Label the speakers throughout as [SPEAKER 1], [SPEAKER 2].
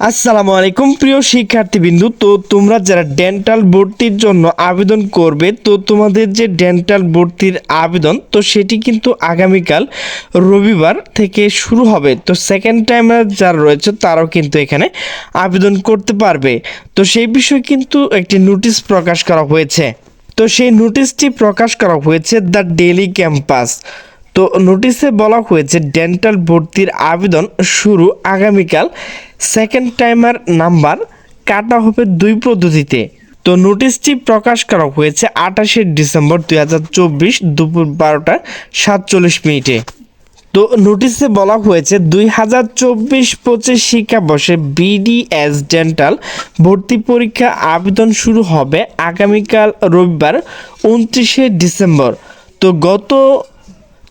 [SPEAKER 1] আসসালামু আলাইকুম, প্রিয় শিক্ষার্থীবৃন্দু। তো তোমরা যারা ডেন্টাল ভর্তির জন্য আবেদন করবে, তো তোমাদের যে ডেন্টাল ভর্তির আবেদন, তো সেটি কিন্তু আগামীকাল রবিবার থেকে শুরু হবে। তো সেকেন্ড টাইমার যারা রয়েছে, তারাও কিন্তু এখানে আবেদন করতে পারবে। তো সেই বিষয়ে কিন্তু একটি নোটিশ প্রকাশ করা হয়েছে। তো সেই নোটিশটি প্রকাশ করা হয়েছে দ্য ডেলি ক্যাম্পাস। তো নোটিশে বলা হয়েছে ডেন্টাল ভর্তির আবেদন শুরু আগামীকাল সেকেন্ড টাইমার নাম্বার কাটা হবে দুই পদ্ধতিতে। তো নোটিশটি প্রকাশ করা হয়েছে আঠাশে ডিসেম্বর দুই হাজার চব্বিশ দুপুর বারোটা সাতচল্লিশ মিনিটে। তো নোটিশে বলা হয়েছে দুই হাজার চব্বিশ পঁচিশ শিক্ষাবর্ষে বিডিএস ডেন্টাল ভর্তি পরীক্ষা আবেদন শুরু হবে আগামীকাল রবিবার উনত্রিশে ডিসেম্বর। তো গত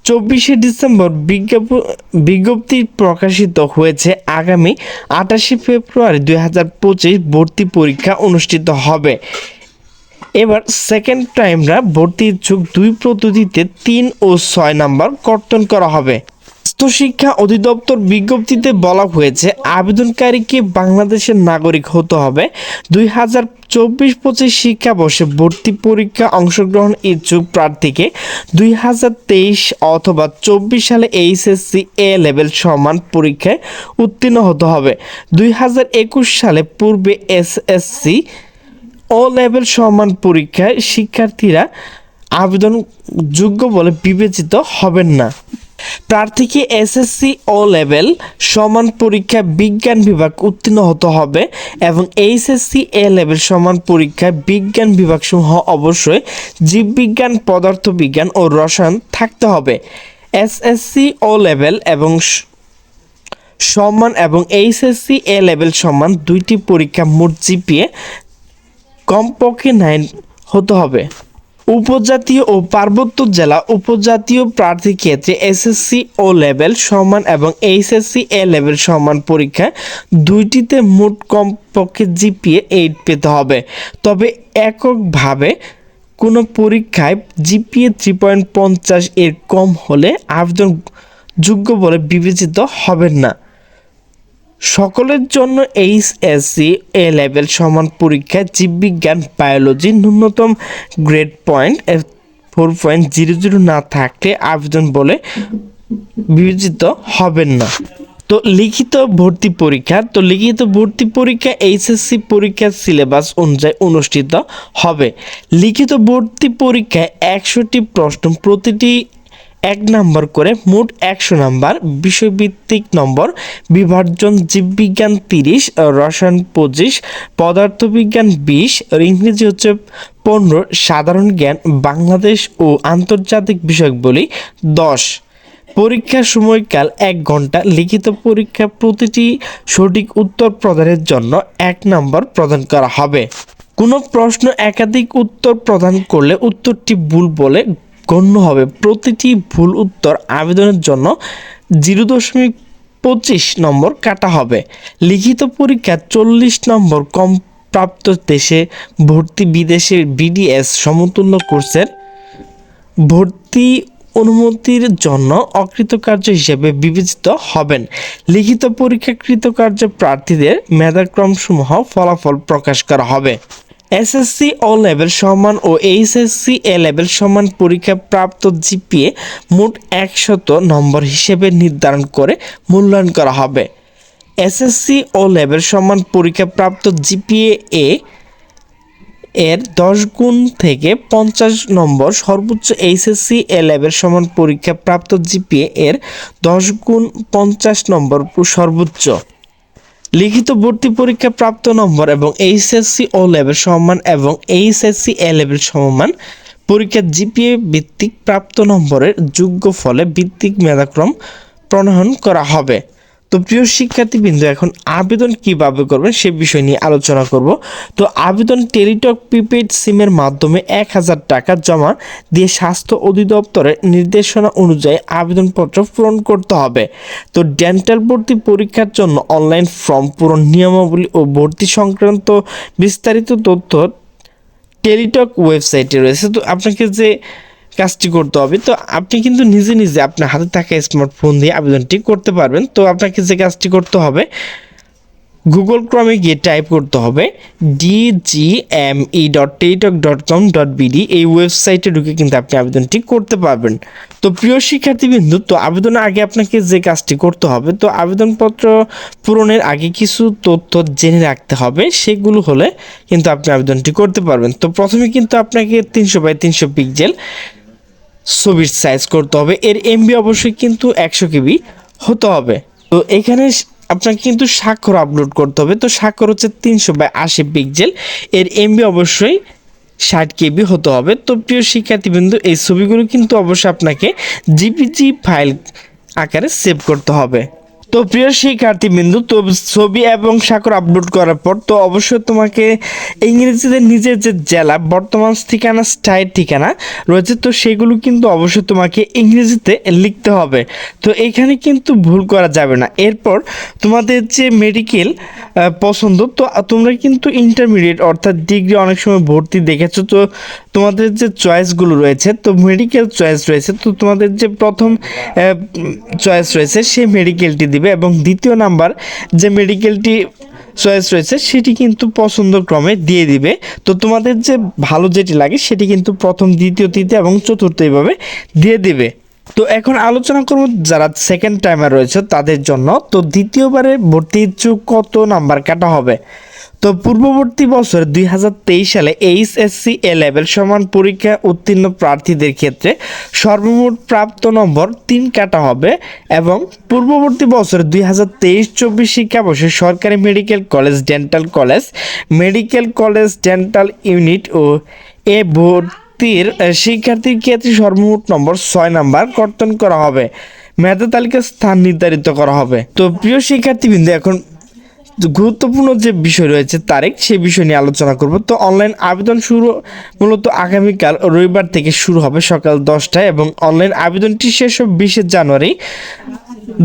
[SPEAKER 1] চব্বিশে ডিসেম্বর বিজ্ঞাপন বিজ্ঞপ্তি প্রকাশিত হয়েছে। আগামী আটাশে ফেব্রুয়ারি দুই হাজার পঁচিশ ভর্তি পরীক্ষা অনুষ্ঠিত হবে। এবার সেকেন্ড টাইমরা ভর্তি ইচ্ছুক দুই পদ্ধতিতে তিন ও ছয় নাম্বার কর্তন করা হবে। স্বাস্থ্য শিক্ষা অধিদপ্তর বিজ্ঞপ্তিতে বলা হয়েছে, আবেদনকারীকে বাংলাদেশের নাগরিক হতে হবে। দুই হাজার চব্বিশ পঁচিশ শিক্ষাবর্ষে ভর্তি পরীক্ষা অংশগ্রহণ ইচ্ছুক প্রার্থীকে দুই হাজার তেইশ অথবা চব্বিশ সালে এইচএসসি এ লেভেল সমান পরীক্ষায় উত্তীর্ণ হতে হবে। দুই হাজার একুশ সালে পূর্বে এসএসসি ও লেভেল সমান পরীক্ষায় শিক্ষার্থীরা আবেদন যোগ্য বলে বিবেচিত হবেন না। প্রার্থীকে এসএসসি ও লেভেল সমান পরীক্ষা বিজ্ঞান বিভাগ উত্তীর্ণ হতে হবে এবং এইচএসসি এ লেভেল সমান পরীক্ষায় বিজ্ঞান বিভাগসমূহ অবশ্যই জীববিজ্ঞান, পদার্থবিজ্ঞান ও রসায়ন থাকতে হবে। এসএসসি ও লেভেল এবং স- সমান এবং এইচএসসি এ লেভেল সমান দুইটি পরীক্ষা মোট জিপিএ কমপক্ষে নাইন হতে হবে। উপজাতীয় ও পার্বত্য জেলা উপজাতীয় প্রার্থীর ক্ষেত্রে এসএসসি ও লেভেল সমান এবং এইচএসসি এ লেভেল সমান পরীক্ষা দুইটিতে মোট কমপক্ষে জিপিএ এইট পেতে হবে। তবে এককভাবে কোনো পরীক্ষায় জিপিএ থ্রি পয়েন্ট পঞ্চাশ এর কম হলে আবেদন যোগ্য বলে বিবেচিত হবেন না। সকলের জন্য এইচএসসি এ লেভেল সমান পরীক্ষায় জীববিজ্ঞান, বায়োলজি ন্যূনতম grade point four point zero zero না থাকলে আবেদন বলে বিবেচিত হবেন না। তো লিখিত ভর্তি পরীক্ষা, তো লিখিত ভর্তি পরীক্ষা এইচএসসি পরীক্ষার সিলেবাস অনুযায়ী অনুষ্ঠিত হবে। লিখিত ভর্তি পরীক্ষায় একশোটি প্রশ্ন, প্রতিটি এক নাম্বার করে মোট একশো নাম্বার, বিষয়ভিত্তিক নম্বর, বিভাজন জীববিজ্ঞান তিরিশ, রসায়ন পঁচিশ, পদার্থবিজ্ঞান বিশ ইংরেজি হচ্ছে পনেরো, সাধারণ জ্ঞান, বাংলাদেশ ও আন্তর্জাতিক বিষয়গুলি দশ। পরীক্ষার সময়কাল এক ঘণ্টা, লিখিত পরীক্ষা প্রতিটি সঠিক উত্তর প্রদানের জন্য এক নম্বর প্রদান করা হবে। কোনো প্রশ্ন একাধিক উত্তর প্রদান করলে উত্তরটি ভুল বলে গণ্য হবে। প্রতিটি ভুল উত্তর আবেদনের জন্য জিরো দশমিক পঁচিশ নম্বর কাটা হবে। লিখিত পরীক্ষা চল্লিশ নম্বর কম প্রাপ্ত দেশে ভর্তি বিদেশে বিডিএস সমতুল্য কোর্সের ভর্তি অনুমতির জন্য অকৃতকার্য হিসেবে বিবেচিত হবেন। লিখিত পরীক্ষা কৃতকার্য প্রার্থীদের মেধাক্রমসমূহ ফলাফল প্রকাশ করা হবে। এসএসসি ও লেভেল সমান ও এইচএসসি এ লেভেল সমান পরীক্ষা প্রাপ্ত জিপিএ মোট একশত নম্বর হিসেবে নির্ধারণ করে মূল্যায়ন করা হবে। এসএসসি ও লেভেল সমান পরীক্ষা প্রাপ্ত জিপিএ এ এর দশ গুণ থেকে পঞ্চাশ নম্বর সর্বোচ্চ এইচএসসি এ লেভেল সমান পরীক্ষা প্রাপ্ত জিপিএ এর দশ গুণ পঞ্চাশ নম্বর সর্বোচ্চ। লিখিত ভর্তি পরীক্ষা প্রাপ্ত নম্বর এবং এইচএসসি ও লেভেল সম্মান এবং এইচএসসি এ লেভেল সমমান পরীক্ষার জিপিএ ভিত্তিক প্রাপ্ত নম্বরের যোগ্য ফলে ভিত্তিক মেধাক্রম প্রণয়ন করা হবে। তো প্রিয় শিক্ষার্থীবৃন্দ, এখন আবেদন কীভাবে করবেন সে বিষয় নিয়ে আলোচনা করব। তো আবেদন টেলিটক প্রিপেড সিমের মাধ্যমে এক হাজার টাকা জমা দিয়ে স্বাস্থ্য অধিদপ্তরের নির্দেশনা অনুযায়ী আবেদনপত্র পূরণ করতে হবে। তো ডেন্টাল ভর্তি পরীক্ষার জন্য অনলাইন ফর্ম পূরণ, নিয়মাবলী ও ভর্তি সংক্রান্ত বিস্তারিত তথ্য টেলিটক ওয়েবসাইটে রয়েছে। তো আপনাকে যে কাজটি করতে হবে। তো আপনি কিন্তু নিজে নিজে আপনার হাতে থাকা স্মার্টফোন দিয়ে আবেদনটি করতে পারবেন। তো আপনাকে যে কাজটি করতে হবে গুগল ক্রমে গিয়ে টাইপ করতে হবে DGME dot Teletalk dot com dot BD এই ওয়েবসাইটে ঢুকে কিন্তু আপনি আবেদনটি করতে পারবেন। তো প্রিয় শিক্ষার্থীবৃন্দু, তো আবেদনের আগে আপনাকে যে কাজটি করতে হবে, তো আবেদনপত্র পূরণের আগে কিছু তথ্য জেনে রাখতে হবে। সেগুলো হলে কিন্তু আপনি আবেদনটি করতে পারবেন। তো প্রথমে কিন্তু আপনাকে তিনশো বাই তিনশো পিক্সেল ছবির সাইজ করতে হবে। এর এমবি অবশ্যই কিন্তু একশো কেবি হতে হবে। তো এখানে আপনাকে কিন্তু স্বাক্ষর আপলোড করতে হবে। তো স্বাক্ষর হচ্ছে তিনশো বাই আশি পিকজেল এর এমবি অবশ্যই ষাট কেবি হতে হবে। তো প্রিয় শিক্ষার্থীবৃন্দু, এই ছবিগুলো কিন্তু অবশ্যই আপনাকে জিপিজি ফাইল আকারে সেভ করতে হবে। তো প্রিয় শিক্ষার্থী বিন্দু তো ছবি এবং স্বাক্ষর আপলোড করার পর তো অবশ্যই তোমাকে ইংরেজিতে নিজের যে জেলা, বর্তমান ঠিকানা, স্থায়ী ঠিকানা রয়েছে, তো সেগুলো কিন্তু অবশ্যই তোমাকে ইংরেজিতে লিখতে হবে। তো এখানে কিন্তু ভুল করা যাবে না। এরপর তোমাদের যে মেডিকেল পছন্দ, তো তোমরা কিন্তু ইন্টারমিডিয়েট অর্থাৎ ডিগ্রি অনেক সময় ভর্তি দেখেছ, তো তোমাদের যে চয়েসগুলো রয়েছে, তো মেডিকেল চয়েস রয়েছে, তো তোমাদের যে প্রথম চয়েস রয়েছে সেই মেডিকেলটি দিবে এবং দ্বিতীয় নাম্বার যে মেডিকেলটি চয়েস রয়েছে, সেটি কিন্তু পছন্দ ক্রমে দিয়ে দিবে। তো তোমাদের যে ভালো যেটি লাগে, সেটি কিন্তু প্রথম, দ্বিতীয়, তৃতীয় এবং চতুর্থ এইভাবে দিয়ে দিবে। তো এখন আলোচনা করব যারা সেকেন্ড টাইমার রয়েছে তাদের জন্য। তো দ্বিতীয়বারে ভর্তি ইচ্ছুক কত নাম্বার কাটা হবে? তো পূর্ববর্তী বছর দুই হাজার তেইশ সালে এইচএসসি এ লেভেল সমান পরীক্ষা উত্তীর্ণ প্রার্থীদের ক্ষেত্রে সর্বমোট প্রাপ্ত নম্বর তিন কাটা হবে এবং পূর্ববর্তী বছর দুই হাজার তেইশ চব্বিশ শিক্ষাবর্ষে সরকারি medical college, dental college, medical college, dental unit ও এ ভর্তির শিক্ষার্থীর ক্ষেত্রে সর্বমোট নম্বর ছয় নাম্বার কর্তন করা হবে। মেধা তালিকার স্থান নির্ধারিত করা হবে। তো প্রিয় শিক্ষার্থীবৃন্দ, এখন গুরুত্বপূর্ণ যে বিষয় রয়েছে তারিখ, সেই বিষয় নিয়ে আলোচনা করব। তো অনলাইন আবেদন শুরু মূলত আগামীকাল রবিবার থেকে শুরু হবে সকাল দশটায় এবং অনলাইন আবেদনটি শেষ হবে বিশে জানুয়ারি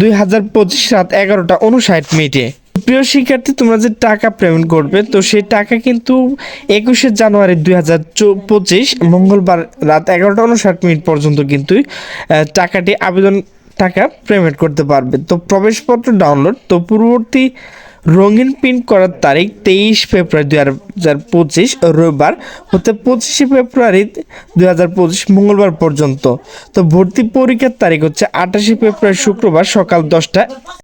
[SPEAKER 1] দুই হাজার পঁচিশ রাত এগারোটা উনষাট মিনিটে। প্রিয় শিক্ষার্থী, তোমরা যে টাকা পেমেন্ট করবে, তো সেই টাকা কিন্তু একুশে জানুয়ারি দুই হাজার পঁচিশ মঙ্গলবার রাত এগারোটা উনষাট মিনিট পর্যন্ত কিন্তু টাকাটি আবেদন, টাকা পেমেন্ট করতে পারবে। তো প্রবেশপত্র ডাউনলোড তো পূর্ববর্তী রঙিন প্রিন্ট করার তারিখ তেইশ ফেব্রুয়ারি দুই হাজার পঁচিশ রবিবার হতে পঁচিশে ফেব্রুয়ারি দুই হাজার পঁচিশ মঙ্গলবার পর্যন্ত। তো ভর্তি পরীক্ষার তারিখ হচ্ছে আঠাশে ফেব্রুয়ারি শুক্রবার সকাল দশটা